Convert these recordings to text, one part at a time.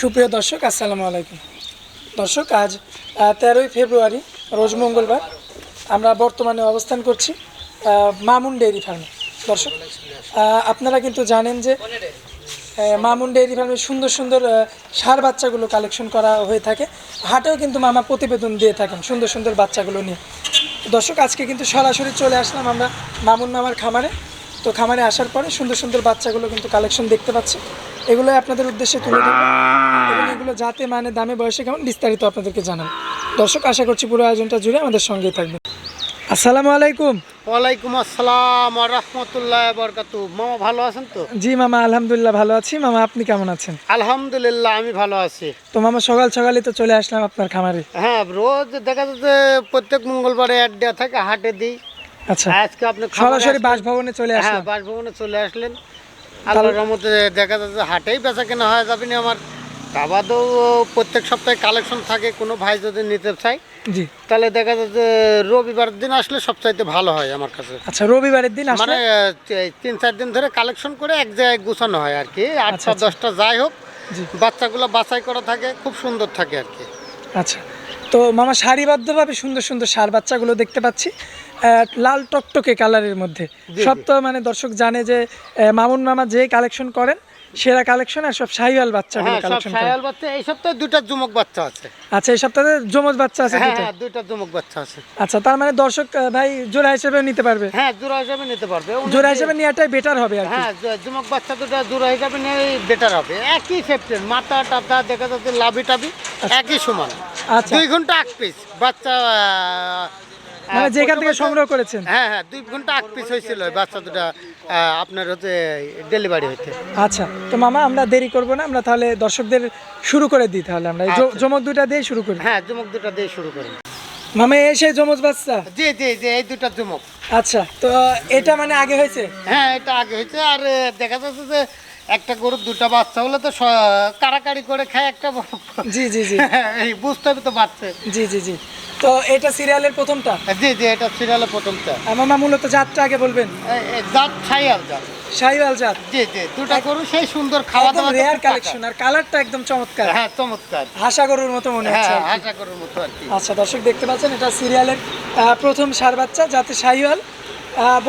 সুপ্রিয় দর্শক, আসসালামু আলাইকুম। দর্শক, আজ তেরোই ফেব্রুয়ারি, রোজ মঙ্গলবার, আমরা বর্তমানে অবস্থান করছি মামুন ডেইরি ফার্মে। দর্শক আপনারা কিন্তু জানেন যে মামুন ডেইরি ফার্মে সুন্দর সুন্দর সার বাচ্চাগুলো কালেকশন করা হয়ে থাকে। হাটেও কিন্তু মামা প্রতিবেদন দিয়ে থাকেন সুন্দর সুন্দর বাচ্চাগুলো নিয়ে। দর্শক, আজকে কিন্তু সরাসরি চলে আসলাম আমরা মামুন মামার খামারে। তো খামারে আসার পরে সুন্দর সুন্দর বাচ্চাগুলো কিন্তু কালেকশন দেখতে পাচ্ছি। এগুলো আপনাদের উদ্দেশ্যে তুলে এবং এগুলো যাতে মানে দামে বয়সে কেমন বিস্তারিত আপনাদেরকে জানাব। দর্শক আশা করছি পুরো আয়োজনটা জুড়ে আমাদের সঙ্গেই থাকবেন। আসসালামু আলাইকুম। ওয়ালাইকুম আসসালাম রহমতুল্লাহ বরকাতু মামা ভালো আছেন তো? জি মামা আলহামদুলিল্লাহ ভালো আছি। মামা আপনি কেমন আছেন? আলহামদুলিল্লাহ আমি ভালো আছি। তো মামা সকাল সকালে তো চলে আসলাম আপনার খামারে। হ্যাঁ রোজ দেখা যাচ্ছে প্রত্যেক মঙ্গলবারে অ্যাড দেওয়া থাকে হাটে দিই। আচ্ছা। আজকে আপনি সরাসরি বাসভবনে চলে আসলেন হ্যাঁ বাসভবনে চলে আসলেন। আল্লাহর রহমতে দেখা যাচ্ছে হাটেই বেচা কেনা হয়ে যাবে না আমার। তাবাদেও প্রত্যেক সপ্তাহে কালেকশন থাকে কোনো ভাই যদি নিতে চাই জি। তাহলে দেখা যাচ্ছে রবিবার দিন আসলে সবচাইতে ভালো হয় আমার কাছে। আচ্ছা রবিবারের দিন মানে তিন চার দিন ধরে কালেকশন করে এক জায়গায় গুছানো হয় আর কি। আটটা আচ্ছা। দশটা যাই হোক বাচ্চাগুলো বাছাই করা থাকে খুব সুন্দর থাকে আর কি। আচ্ছা তো মামা সারিবদ্ধভাবে সুন্দর সুন্দর সার বাচ্চাগুলো দেখতে পাচ্ছি। লাল টকটকে কালারের মধ্যে। সব তো মানে দর্শক জানে যে মামুন মামা যে কালেকশন করেন সেরা কালেকশন আর সব শাহিওয়াল বাচ্চাগুলো হ্যাঁ কালেকশন করেন। বাচ্চা এই সপ্তাহে দুটা যুমক বাচ্চা আছে। আচ্ছা এই সপ্তাহে যমজ বাচ্চা আছে হ্যাঁ দুটো হ্যাঁ দুইটা যুমক বাচ্চা আছে। আচ্ছা তার মানে দর্শক ভাই জোড়া হিসেবে নিতে পারবে? হ্যাঁ জোড়া হিসাবে নিতে পারবে। জোড়া হিসেবে নেওয়াটাই বেটার হবে আর কি। হ্যাঁ জ- যুমক বাচ্চা দুটা জোড়া হিসাবে নিয়ে বেটার হবে। একই সেপ্টেন মাথা টাথা দেখা যাচ্ছে লাভি টাবি একই সমান। আচ্ছা। দুই ঘণ্টা আগ পিস বাচ্চা মানে যেখান থেকে সংগ্রহ করেছেন? হ্যাঁ হ্যাঁ দুই ঘণ্টা আগ পিস হয়েছিল বাচ্চা দুটা আপনার হচ্ছে ডেলিভারি হইতে। আচ্ছা তো মামা আমরা দেরি করব না আমরা তাহলে দর্শকদের শুরু করে দিই তাহলে আমরা। এই আচ্ছা। জমক দুইটা দিয়ে শুরু করি। হ্যাঁ যুমক দুটা দিয়ে শুরু করেন মামা এসে জমজ বাচ্চা? জি জি জি এই দুটা যুমক আচ্ছা তো এটা মানে আগে হয়েছে? হ্যাঁ এটা আগে হয়েছে আর দেখা যাচ্ছে যে একটা গরুর দুটা বাচ্চা হলে তো কাড়াকাড়ি করে খায় একটা জি জি জি। এই বুঝতে হবে তো বাচ্চা। জি জি জি। তো এটা সিরিয়ালের প্রথমটা? জি জি এটা সিরিয়ালে প্রথমটা। মামা মূলত জাতটা আগে বলবেন। জাত ছাইয়াল জাত। শাহিওয়াল জাত? জি জি দুটা গরু সেই সুন্দর খাওয়া দাওয়া রেয়ার কালেকশন আর কালারটা একদম চমৎকার। হ্যাঁ চমৎকার। হাসা গরুর মতো মনে হচ্ছে হ্যাঁ। আশা করার মতো আর কি। আচ্ছা দর্শক দেখতে পাচ্ছেন এটা সিরিয়ালের প্রথম সার বাচ্চা যাতে শাহিওয়াল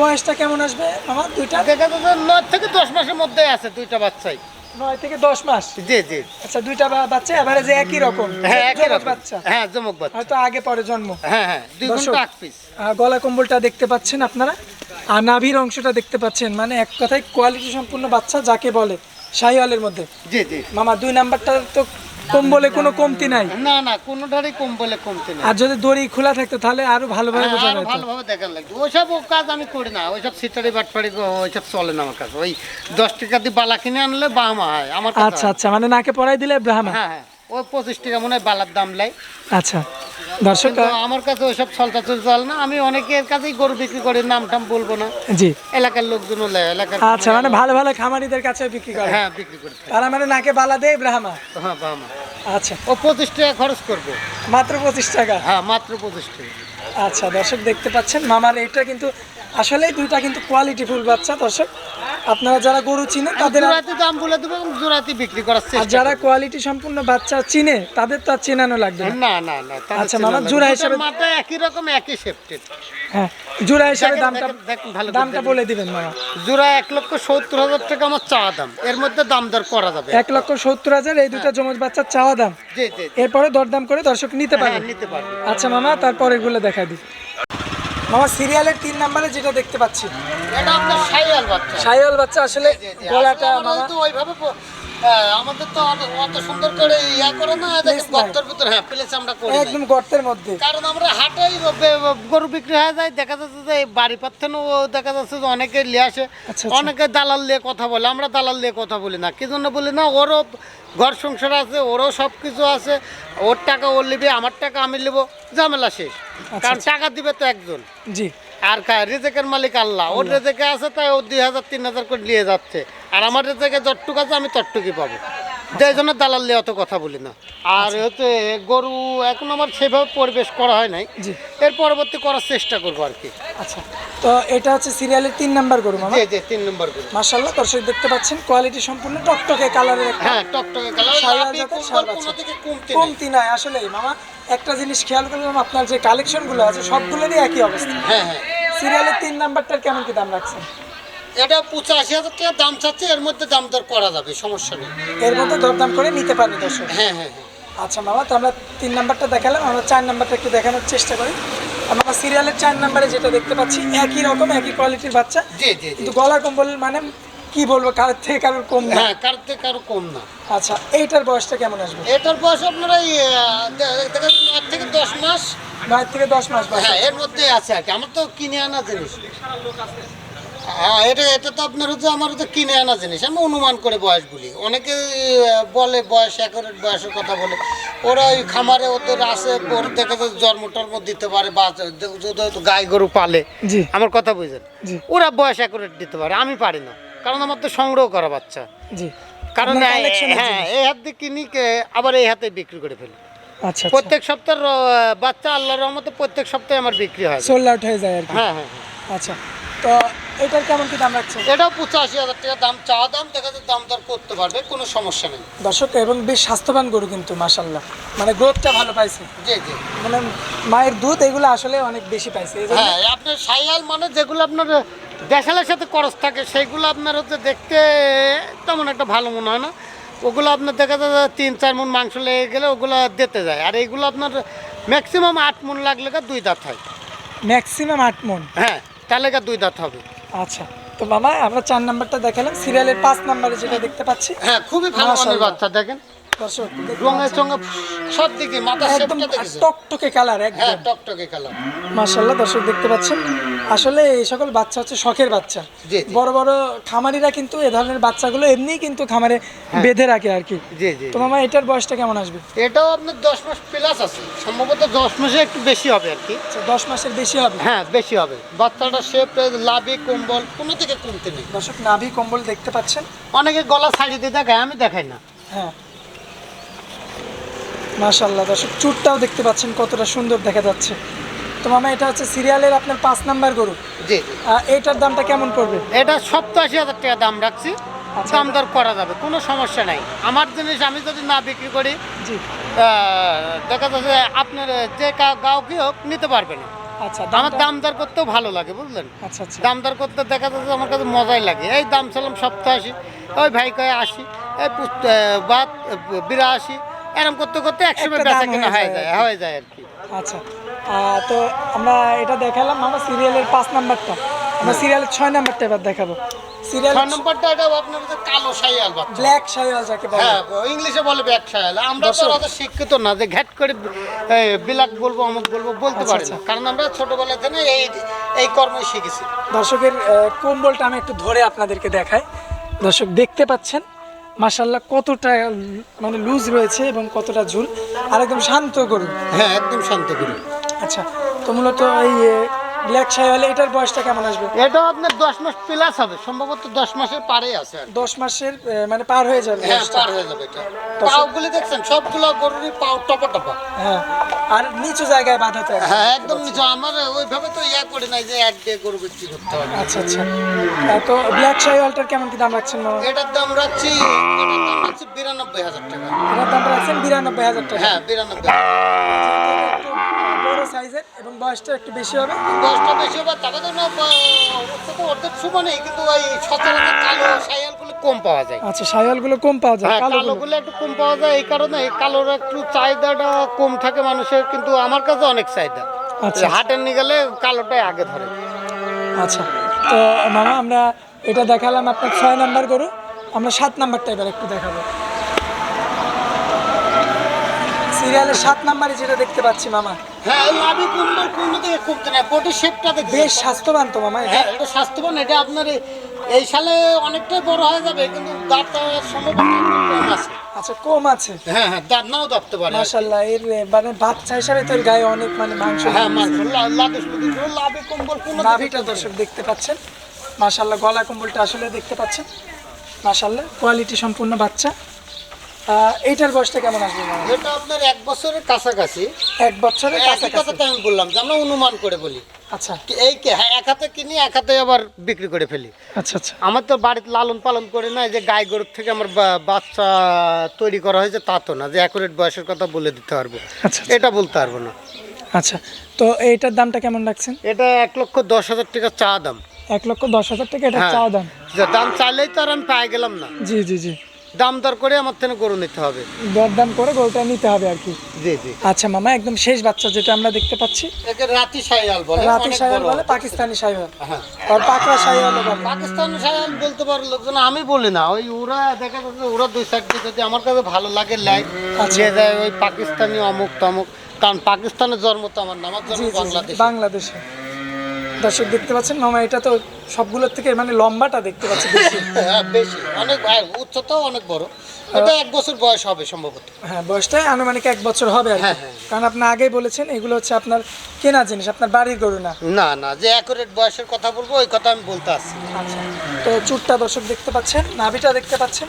বয়সটা কেমন আসবে? আমার দুইটা? দেখা যাচ্ছে নয় থেকে দশ মাসের মধ্যে আছে দুইটা বাচ্চাই। নয় থেকে দশ মাস? জি জি। আচ্ছা দুইটা বাচ্চা এভারেজে একই রকম? হ্যাঁ একই রকম। বাচ্চা? হ্যাঁ জমক বাচ্চা। হয়তো আগে পরে জন্ম। হ্যাঁ হ্যাঁ দুই ঘণ্টা আগ পিস গলা কম্বলটা দেখতে পাচ্ছেন আপনারা? আর নাভির অংশটা দেখতে পাচ্ছেন। মানে এক কথায় কোয়ালিটি সম্পূর্ণ বাচ্চা যাকে বলে শাহিওয়ালের মধ্যে। জি জি। মামা দুই নাম্বারটা তো কম্বলে কোনো কমতি নাই? না না কোনোটারই কম্বলে কমতি নাই। আর যদি দড়ি খোলা থাকতো তাহলে আরও ভালোভাবে হ্যাঁ, বোঝা যেত। ভালোভাবে দেখার লাগবে ওইসব কাজ আমি করি না। ওইসব সিটারি বাটপাড়ি ওইসব চলে না আমার কাছে। ওই দশ টাকা দিয়ে বালা কিনে আনলে বাহামা হয়। আমার আচ্ছা আচ্ছা মানে নাকে পড়াই দিলে ব্রাহ্মা হ্যাঁ হ্যাঁ। ওই পঁচিশ টাকা মনে হয় বালার দাম লাই। আচ্ছা দর্শক আমার কাছে ওইসব চলতা চল না। আমি অনেকের কাছেই গরু বিক্রি করি নাম টাম বলব না। জি। এলাকার লোকজনও নেয় এলাকার আচ্ছা মানে ভালো ভালো খামারিদের কাছে বিক্রি করে। হ্যাঁ বিক্রি করতে তারা মানে নাকে বালা দেয় ব্রাহ্মা? হ্যাঁ বাহামা আচ্ছা। ও পঁচিশ টাকা খরচ করব। মাত্র পঁচিশ টাকা? হ্যাঁ মাত্র পঁচিশ টাকা। আচ্ছা দর্শক দেখতে পাচ্ছেন মামার এটা কিন্তু আসলেই দুইটা কিন্তু কোয়ালিটি ফুল বাচ্চা দর্শক। আপনারা যারা গরু চিনেন তাদের জোড়াতে দাম বলে দেবো এবং জোড়াতে বিক্রি করার আর যারা কোয়ালিটি সম্পূর্ণ বাচ্চা চিনে তাদের তো আর চেনানো লাগবে না। না না আচ্ছা, মামা, জোড়া হিসাবে- মাথা একই রকম একই সেফটেড হ্যাঁ জোড়া হিসাবে দামটা ভালো দামটা বলে দিবেন মামা। জোড়া এক লক্ষ সত্তর হাজার টাকা আমার চাওয়া দাম। এর মধ্যে দাম দর করা যাবে। এক লক্ষ সত্তর হাজার এই দুটো জমজ বাচ্চার চাওয়া দাম। জি জি জি। এরপরে দরদাম করে দর্শক নিতে হ্যাঁ পারবে। নিতে পারবে। আচ্ছা মামা তারপর এগুলো দেখা দিই। মামা সিরিয়ালের তিন নাম্বারে যেটা দেখতে পাচ্ছি। এটা আপনার সাইয়াল বাচ্চা। আসলে। গলাটা মামা তো ওইভাবে হ্যাঁ, আমাদের তো অত- সুন্দর করে ইয়া করে না দেখেন গর্তের ভিতরে হ্যাঁ প্লেস আমরা করি একদম গর্তের মধ্যে। কারণ আমরা হাটেই গরু বিক্রি হয়ে যায় দেখা যাচ্ছে যে বাড়ি পাচ্ছেনও দেখা যাচ্ছে যে অনেকে নিয়ে আসে আচ্ছা, আচ্ছা। অনেকে দালাল নিয়ে কথা বলে আমরা দালাল নিয়ে কথা বলি না। কি জন্য বলি না ওরও ঘর সংসার আছে ওরও সব কিছু আছে ওর টাকা ওর নিবে আমার টাকা আমি নেব ঝামেলা শেষ। কারণ টাকা দিবে তো একজন। জি। আর রেজেকের মালিক আল্লাহ। ওর রেজেকে আছে তাই ও দুই হাজার তিন হাজার করে নিয়ে যাচ্ছে। আর আমার রেজেকে যতটুক আছে আমি ততটুকুই পাবো। যে জন্য দালাল নিয়ে অত কথা বলি না। আর হচ্ছে গরু এখন আমার সেভাবে পরিবেশ করা হয় নাই। এর পরবর্তী করার চেষ্টা করব আর কি। আচ্ছা তো এটা হচ্ছে সিরিয়ালের তিন নাম্বার গরু মামা? জি জি তিন নম্বর গরু। দর্শক দেখতে পাচ্ছেন কোয়ালিটি সম্পূর্ণ টকটকে কালারের হ্যাঁ টকটকে কালার জাতের বাচ্চা। কমতি নেই। আসলে মামা। একটা জিনিস খেয়াল করলাম আপনার যে কালেকশনগুলো আছে সবগুলোরই একই অবস্থা। হ্যাঁ হ্যাঁ। সিরিয়ালের তিন নাম্বারটার কেমন কি দাম রাখছেন? এটা পঁচাশি হাজার টাকা দাম চাচ্ছে এর মধ্যে দাম দর করা যাবে সমস্যা নেই। এর মধ্যে দরদাম করে নিতে পারবে দর্শক। হ্যাঁ হ্যাঁ হ্যাঁ। আচ্ছা মামা তো আমরা তিন নাম্বারটা দেখালাম আমরা চার নাম্বারটা একটু দেখানোর চেষ্টা করি। আমরা সিরিয়ালের চার নাম্বারে যেটা দেখতে পাচ্ছি একই রকম একই কোয়ালিটির বাচ্চা। কিন্তু গলা কম্বল মানে কি বলব কারোর থেকে কারোর কম না। হ্যাঁ কার থেকে কারও কম না। আচ্ছা এইটার বয়সটা কেমন আসবে? এটার বয়স আপনার আট থেকে দশ মাস। নয় থেকে দশ মাস হ্যাঁ এর মধ্যে আছে আর কি। আমার তো কিনে আনা জিনিস। হ্যাঁ এটা এটা তো আপনার হচ্ছে আমার হচ্ছে কিনে আনা জিনিস। আমি অনুমান করে বয়স বলি। অনেকে বলে বয়স একরেট বয়সের কথা বলে। ওরা ওই খামারে ওদের আছে ওর দেখে যে জন্ম টর্ম দিতে পারে বা যদি গাই গরু পালে। আমার কথা বুঝেন? ওরা বয়স একরেট দিতে পারে আমি পারি না। কারণ আমার তো সংগ্রহ করা বাচ্চা। জি। কারণ এই- হ্যাঁ এই হাত দিয়ে কিনি কে- আবার এই হাতে বিক্রি করে ফেলি। আচ্ছা আচ্ছা। প্রত্যেক সপ্তাহের বাচ্চা আল্লাহর রহমতে প্রত্যেক সপ্তাহে আমার বিক্রি হয়। সোল্ড আউট হয়ে যায় আর হ্যাঁ হ্যাঁ হ্যাঁ। আচ্ছা তো এটার কেমন কি দাম রাখছেন? এটাও পঁচাশি হাজার টাকা দাম চাওয়া দাম দেখা যায় দাম দর করতে পারবে কোনো সমস্যা নেই। দর্শক এবং বেশ স্বাস্থ্যবান গরু কিন্তু মাশাল্লাহ মানে গ্রোথটা ভালো পাইছে। জি জি। মানে মায়ের দুধ এগুলো আসলে অনেক বেশি পাইছে হ্যাঁ আপনার সাইয়াল মানে যেগুলো আপনার দেশালের সাথে খরচ থাকে সেইগুলো আপনার হচ্ছে দেখতে তেমন একটা ভালো মনে হয় না। ওগুলো আপনার দেখা যায় তিন চার মন মাংস লেগে গেলে ওগুলো দিতে যায়। আর এইগুলো আপনার ম্যাক্সিমাম আট মন লাগলে দুই দাঁত হয়। ম্যাক্সিমাম আট মন? হ্যাঁ তাহলে দুই দাঁত হবে। আচ্ছা তো মামা আমরা চার নাম্বারটা দেখালাম। সিরিয়ালের পাঁচ নাম্বারে যেটা দেখতে পাচ্ছি। হ্যাঁ খুবই ভালো বাচ্চা দেখেন। দর্শক মাথা একদম টকটকে কালার হ্যাঁ একদম টকটকে কালার মাশাল্লাহ দর্শক দেখতে পাচ্ছেন? আসলে এই সকল বাচ্চা হচ্ছে শখের বাচ্চা। বড় বড় খামারিরা কিন্তু এ ধরনের বাচ্চাগুলো এমনিই কিন্তু খামারে বেঁধে রাখে আর কি। জি জি তো মামা এটার বয়সটা কেমন আসবে? এটাও আপনার দশ মাস প্লাস আছে। সম্ভবত দশ মাসে একটু বেশি হবে আর কি। আচ্ছা, দশ মাসের বেশি হবে? হ্যাঁ বেশি হবে। বাচ্চাটা শেপ লাভি কম্বল কোনো থেকে কমতে নেই। দর্শক নাভি কম্বল দেখতে পাচ্ছেন? অনেকে গলা ছাড়িয়ে দিয়ে দেখায় আমি দেখাই না। হ্যাঁ। মাশাল্লাহ দর্শক চুটটাও দেখতে পাচ্ছেন কতটা সুন্দর দেখা যাচ্ছে। তো মামা এটা হচ্ছে সিরিয়ালের আপনার পাঁচ নাম্বার গরু। জি এইটার দামটা কেমন পড়বে? এটা সপ্তাশি হাজার টাকা দাম রাখছি। আচ্ছা। দাম দর করা যাবে কোনো সমস্যা নাই। আমার জিনিস আমি যদি না বিক্রি করি জি। দেখা যাচ্ছে আপনার যে কা- গাও কি হোক নিতে পারবে না। আচ্ছা আমার দাম দর করতেও ভালো লাগে বুঝলেন? আচ্ছা আচ্ছা। দাম দর করতে দেখা যাচ্ছে আমার কাছে মজাই লাগে। এই দাম ছিলাম সপ্তাহ আসি ওই ভাই কয়ে আসি এই বাদ বিরাশি এরকম করতে করতে একসময় বেচা কিনা হয়ে হয়ে যায় হয়ে যায় আর কি। আচ্ছা। তো আমরা এটা দেখালাম আমরা সিরিয়ালের পাঁচ নাম্বারটা। আমরা সিরিয়ালের ছয় নাম্বারটা এবার দেখাবো। সিরিয়াল ছয় নম্বরটা এটা আপনার কালো বাচ্চা। ব্ল্যাক যাকে বলে। হ্যাঁ ইংলিশে বলে ব্যাক শাইয়াল। আমরা তো অত শিক্ষিত না যে ঘ্যাট করে বিলাক বলব অমুক বলব বলতে আচ্ছা, পারি না। আচ্ছা। কারণ আমরা ছোটবেলা থেকে এই এই কর্মই শিখেছি। দর্শকের কম্বলটা আমি একটু ধরে আপনাদেরকে দেখাই। দর্শক দেখতে পাচ্ছেন মাসাল্লাহ কতটা মানে লুজ রয়েছে এবং কতটা ঝুল। আর একদম শান্ত গরু। হ্যাঁ একদম শান্ত গরু। আচ্ছা তো মূলত এই ব্ল্যাক শাইওয়াল এটার বয়সটা কেমন আসবে? এটাও আপনার দশ মাস প্লাস হবে। সম্ভবত দশ মাসের পারে আছে দশ মাসের মানে পার হয়ে যাবে হ্যাঁ পার হয়ে যাবে এটা। পাওগুলি দেখছেন সবগুলো গরুরই পাও টপা টপা হ্যাঁ আর নিচু জায়গায় হ্যাঁ একদম নিচু। আমার ওইভাবে তো ইয়া করি নাই যে এক দিয়ে গরু বিক্রি করতে হবে। আচ্ছা আচ্ছা। তো ব্ল্যাক শাইওয়ালটার কেমন কি দাম রাখছেন মামা? এটার দাম রাখছি এটার দাম রাখছি বিরানব্বই হাজার টাকা। এটার দাম রাখছেন বিরানব্বই হাজার টাকা? হ্যাঁ বিরানব্বই একটু বড় সাইজের বয়সটা একটু বেশি হবে। দশটা বেশি হবে টাকা তো না অর্ধেক সমানেই কিন্তু ওই সচরাচর কালো সাইয়ালগুলো কম পাওয়া যায়। আচ্ছা শাইওয়ালগুলো কম পাওয়া যায় হ্যাঁ কালোগুলো একটু কম পাওয়া যায় এই কারণে কালোর একটু চাহিদাটা কম থাকে মানুষের কিন্তু আমার কাছে অনেক চাহিদা। আচ্ছা। হাটে নিয়ে গেলে কালোটাই আগে ধরে। আচ্ছা তো মামা আমরা এটা দেখালাম আপনার ছয় নাম্বার গরু আমরা সাত নাম্বারটা এবার একটু দেখাবো। সিরিয়ালের সাত নাম্বারে যেটা দেখতে পাচ্ছি মামা। হ্যাঁ এই লাভি কুম্বল কোনো থেকে কমতে না বডি শেপটা দেখবে বেশ স্বাস্থ্যবান তো মামা হ্যাঁ এটা স্বাস্থ্যবান এটা আপনার এই- এই সালে অনেকটাই বড় হয়ে যাবে কিন্তু দাঁত সম্ভাবনা আছে। আচ্ছা কম আছে। হ্যাঁ হ্যাঁ দাঁত নাও ধরতে পারে। মাশাল্লাহ এর মানে বাচ্চা হিসাবে তো এর গায়ে অনেক মানে মাংস হ্যাঁ মাংস লাভি নাভিটা দর্শক দেখতে পাচ্ছেন। গলা কম্বলটা আসলে দেখতে পাচ্ছেন। মাশাল্লাহ কোয়ালিটি সম্পূর্ণ বাচ্চা। এইটার বয়সটা কেমন আসবে? এটা আপনার এক বছরের কাছাকাছি। এক বছরের কাছাকাছি। তো আমি বললাম যে আমরা অনুমান করে বলি। আচ্ছা। এই কে হ্যাঁ এক হাতে কিনি এক হাতে আবার বিক্রি করে ফেলি। আচ্ছা আচ্ছা। আমার তো বাড়িতে লালন পালন করে না যে গাই গরুর থেকে আমার বাচ্চা তৈরি করা হয়েছে তা তো না যে অ্যাকুরেট বয়সের কথা বলে দিতে পারব। আচ্ছা আচ্ছা। এটা বলতে পারব না। আচ্ছা তো এইটার দামটা কেমন রাখছেন? এটা এক লক্ষ দশ হাজার টাকা চা দাম। এক লক্ষ দশ হাজার টাকা এটা হ্যাঁ। চা দাম। দাম চাইলেই তো আর আমি পাই গেলাম না। জি জি জি। দাম দর করে আমার থেকে গরু নিতে হবে। দরদাম করে গরুটা নিতে হবে আর কি? জি জি। আচ্ছা মামা একদম শেষ বাচ্চা যেটা আমরা দেখতে পাচ্ছি। একে রাতি বলে রাতি বলে পাকিস্তানি হ্যাঁ। আর পাকড়া বলে পাকিস্তানি বলতে পারে লোকজন আমি বলি না। ওই ওরা দেখা যাচ্ছে ওরা দুই সাইড দিয়ে যদি আমার কাছে ভালো লাগে লাই আচ্ছা। যে যায় ওই পাকিস্তানি অমুক তমুক। কারণ পাকিস্তানের জন্ম তো আমার না আমার জি জন্ম জি, জি বাংলাদেশ। বাংলাদেশে। দর্শক দেখতে পাচ্ছেন মামা এটা তো সবগুলোর থেকে মানে লম্বাটা দেখতে পাচ্ছি বেশি। হ্যাঁ বেশি। অনেক উচ্চতাও অনেক বড়। এটা এক বছর বয়স হবে সম্ভবত। হ্যাঁ বয়সটাই আনুমানিক এক বছর হবে আর হ্যাঁ, হ্যাঁ। কারণ আপনি আগেই বলেছেন এগুলো হচ্ছে আপনার কেনা জিনিস আপনার বাড়ির গরু না। না না যে অ্যাকুরেট বয়সের কথা বলব ওই কথা আমি বলতে আসছি। আচ্ছা তো চুটটা দর্শক দেখতে পাচ্ছেন নাভিটা দেখতে পাচ্ছেন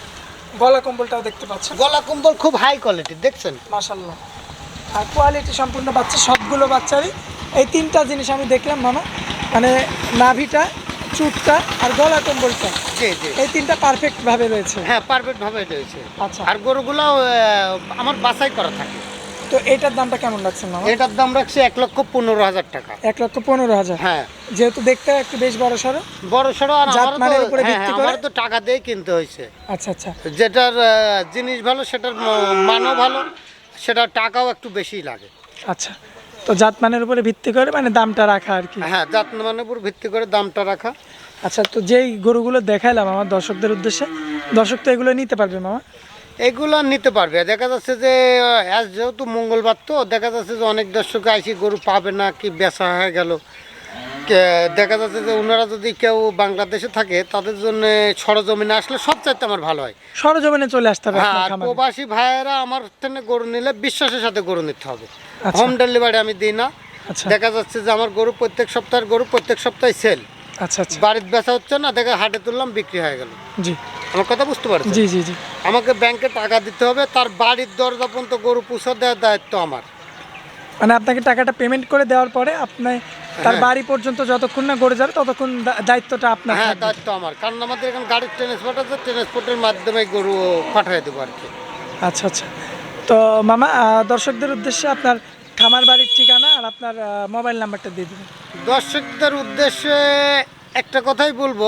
গলা কম্বলটাও দেখতে পাচ্ছেন। গলা কম্বল খুব হাই কোয়ালিটির দেখছেন? মাশাল্লাহ আর কোয়ালিটি সম্পূর্ণ বাচ্চা সবগুলো বাচ্চারই। এই তিনটা জিনিস আমি দেখলাম মামা। মানে নাভিটা চুটটা আর গলা কম্বলটা। জি জি। এই তিনটা পারফেক্ট ভাবে রয়েছে। হ্যাঁ পারফেক্ট ভাবে রয়েছে। আচ্ছা। আর গরুগুলো আমার বাছাই করা থাকে। তো এটার দামটা কেমন রাখছেন মামা? এটার দাম রাখছি এক লক্ষ পনেরো হাজার টাকা। এক লক্ষ পনেরো হাজার। হ্যাঁ। যেহেতু দেখতে একটু বেশ বড় সড়ো। বড় সড়ো আর তো উপরে হ্যাঁ, ভিত্তি হ্যাঁ, করে? তো টাকা দিয়ে কিনতে হয়েছে। আচ্ছা আচ্ছা। যেটার জিনিস ভালো সেটার মানও ভালো সেটার টাকাও একটু বেশি লাগে। আচ্ছা। তো জাতমানের উপরে ভিত্তি করে মানে দামটা রাখা আর কি? হ্যাঁ জাতমানের উপর ভিত্তি করে দামটা রাখা। আচ্ছা তো যেই গরুগুলো দেখাইলাম আমার দর্শকদের উদ্দেশ্যে দর্শক তো এগুলো নিতে পারবে মামা? এগুলো নিতে পারবে। দেখা যাচ্ছে যে আজ যেহেতু মঙ্গলবার তো দেখা যাচ্ছে যে অনেক দর্শক আইসি গরু পাবে না কি বেচা হয়ে গেল। দেখা যাচ্ছে যে ওনারা যদি কেউ বাংলাদেশে থাকে তাদের জন্য সরজমিনে আসলে সব চাইতে আমার ভালো হয়। সরজমিনে চলে আসতে হবে হ্যাঁ প্রবাসী ভাইয়েরা আমার থেকে গরু নিলে বিশ্বাসের সাথে গরু নিতে হবে। হোম ডেলিভারি আমি দিই না। আচ্ছা। দেখা যাচ্ছে যে আমার গরু প্রত্যেক সপ্তাহের গরু প্রত্যেক সপ্তাহে সেল আচ্ছা আচ্ছা। বাড়িতে বেচা হচ্ছে না দেখে হাটে তুললাম বিক্রি হয়ে গেল। জি। আমার কথা বুঝতে পারছেন? জি জি জি। আমাকে ব্যাংকে টাকা দিতে হবে তার বাড়ির দরজা পর্যন্ত গরু পুষো দেওয়ার দায়িত্ব আমার। মানে আপনাকে টাকাটা পেমেন্ট করে দেওয়ার পরে আপনি তার হ্যাঁ। বাড়ি পর্যন্ত যতক্ষণ না গড়ে যাবে ততক্ষণ দায়িত্বটা আপনার হ্যাঁ দায়িত্ব আমার। কারণ আমাদের এখানে গাড়ির ট্রান্সপোর্ট আছে ট্রান্সপোর্টের মাধ্যমে গরু পাঠিয়ে দেবো আর কি। আচ্ছা আচ্ছা। তো মামা দর্শকদের উদ্দেশ্যে আপনার খামার বাড়ির ঠিকানা আর আপনার মোবাইল নাম্বারটা দিয়ে দেবেন। দর্শকদের উদ্দেশ্যে একটা কথাই বলব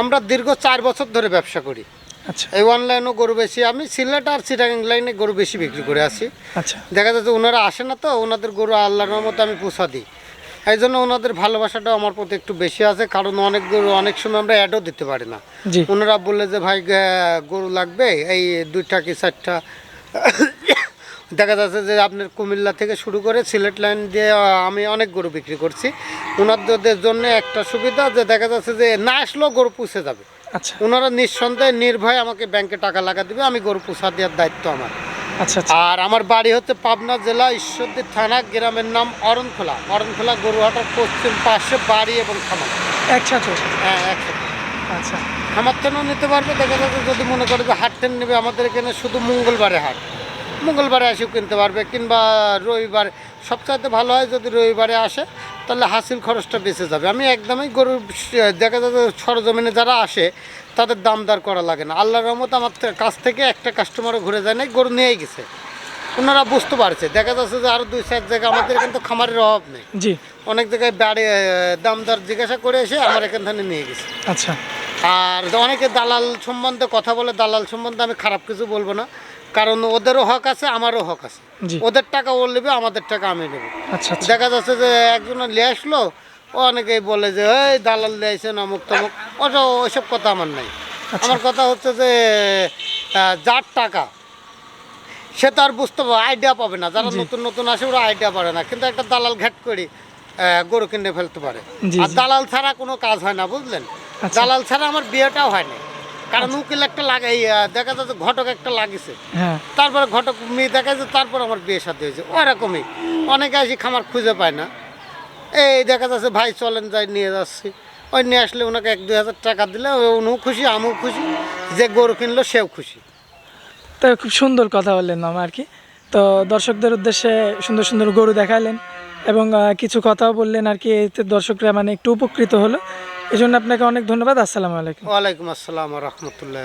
আমরা দীর্ঘ চার বছর ধরে ব্যবসা করি। আচ্ছা। এই অনলাইনও গরু বেশি আমি সিলেট আর সিটাং লাইনে গরু বেশি বিক্রি করে আসি। আচ্ছা। দেখা যাচ্ছে ওনারা আসে না তো ওনাদের গরু আল্লাহর মতো আমি পোষা দিই। এই জন্য ওনাদের ভালোবাসাটা আমার প্রতি একটু বেশি আছে কারণ অনেক গরু অনেক সময় আমরা অ্যাডও দিতে পারি না। ওনারা বললে যে ভাই গরু লাগবে এই দুইটা কি চারটা দেখা যাচ্ছে যে আপনার কুমিল্লা থেকে শুরু করে সিলেট লাইন দিয়ে আমি অনেক গরু বিক্রি করছি। ওনাদের জন্য একটা সুবিধা যে দেখা যাচ্ছে যে না আসলেও গরু পুষে যাবে। আচ্ছা। ওনারা নিঃসন্দেহে নির্ভয়ে আমাকে ব্যাংকে টাকা লাগা দিবে আমি গরু পুষা দেওয়ার দায়িত্ব আমার। আচ্ছা আচ্ছা। আর আমার বাড়ি হচ্ছে পাবনা জেলা ঈশ্বরদী থানা গ্রামের নাম অরণখোলা। অরণখোলা গরুহাটার পশ্চিম পাশে বাড়ি এবং খামার। একসাথে? হ্যাঁ একসাথে। আচ্ছা। খামার থেকেও নিতে পারবে দেখা যাচ্ছে যদি মনে করে যে হাট নেবে আমাদের এখানে শুধু মঙ্গলবারে হাট। মঙ্গলবারে এসেও কিনতে পারবে কিংবা রবিবার। সবচাইতে ভালো হয় যদি রবিবারে আসে তাহলে হাসিল খরচটা বেঁচে যাবে। আমি একদমই গরুর দেখা যাচ্ছে সরজমিনে যারা আসে তাদের দাম দর করা লাগে না। আল্লাহর রহমত আমার কাছ থেকে একটা কাস্টমারও ঘুরে যায় নাই গরু নিয়েই গেছে। ওনারা বুঝতে পারছে। দেখা যাচ্ছে যে আরও দুই চার জায়গায় আমাদের এখানে তো খামারের অভাব নেই। জি। অনেক জায়গায় বাড়ি আহ, দাম দর জিজ্ঞাসা করে এসে আমার এখান থেকে নিয়ে গেছে। আচ্ছা। আর অনেকে দালাল সম্বন্ধে কথা বলে দালাল সম্বন্ধে আমি খারাপ কিছু বলব না। কারণ ওদেরও হক আছে আমারও হক আছে। ওদের টাকা ও নেবে আমাদের টাকা আমি নেব। আচ্ছা আচ্ছা। দেখা যাচ্ছে যে একজন নিয়ে আসলো ও অনেকেই বলে যে এই দালাল দিয়েছেন অমুক তমুক। ওটা ওইসব কথা আমার নাই। আচ্ছা। আমার কথা হচ্ছে যে যার টাকা সে তো আর বুঝতে পারে আইডিয়া পাবে না। যারা নতুন নতুন আসে ওরা আইডিয়া পারে না। কিন্তু একটা দালাল ঘাট করি গরু কিনে ফেলতে পারে। আর দালাল ছাড়া কোনো কাজ হয় না বুঝলেন। দালাল ছাড়া আমার বিয়েটাও হয়নি কারণ উকিল একটা লাগাই দেখা যাচ্ছে ঘটক একটা লাগিছে। হ্যাঁ। তারপরে ঘটক মেয়ে দেখা যায় তারপর আমার বিয়ে সাথে হয়েছে। ওরকমই অনেকে আসি খামার খুঁজে পায় না। এই দেখা যাচ্ছে ভাই চলেন যাই নিয়ে যাচ্ছি। ওই নিয়ে আসলে ওনাকে এক দুই হাজার টাকা দিলে উনিও খুশি আমিও খুশি। যে গরু কিনলো সেও খুশি। তো খুব সুন্দর কথা বললেন মামা আর কি। তো দর্শকদের উদ্দেশ্যে সুন্দর সুন্দর গরু দেখালেন এবং কিছু কথাও বললেন আর কি। এতে দর্শকরা মানে একটু উপকৃত হলো। এই জন্য আপনাকে অনেক ধন্যবাদ। আসসালামু আলাইকুম। ওয়ালাইকুম আসসালাম রহমতুল্লাহ